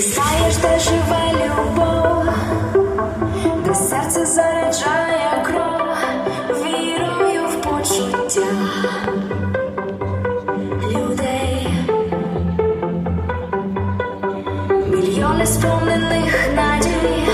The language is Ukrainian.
Ти знаєш, де живе любов, де серце заряджає кров, вірою в почуття людей, мільйони сповнених надій,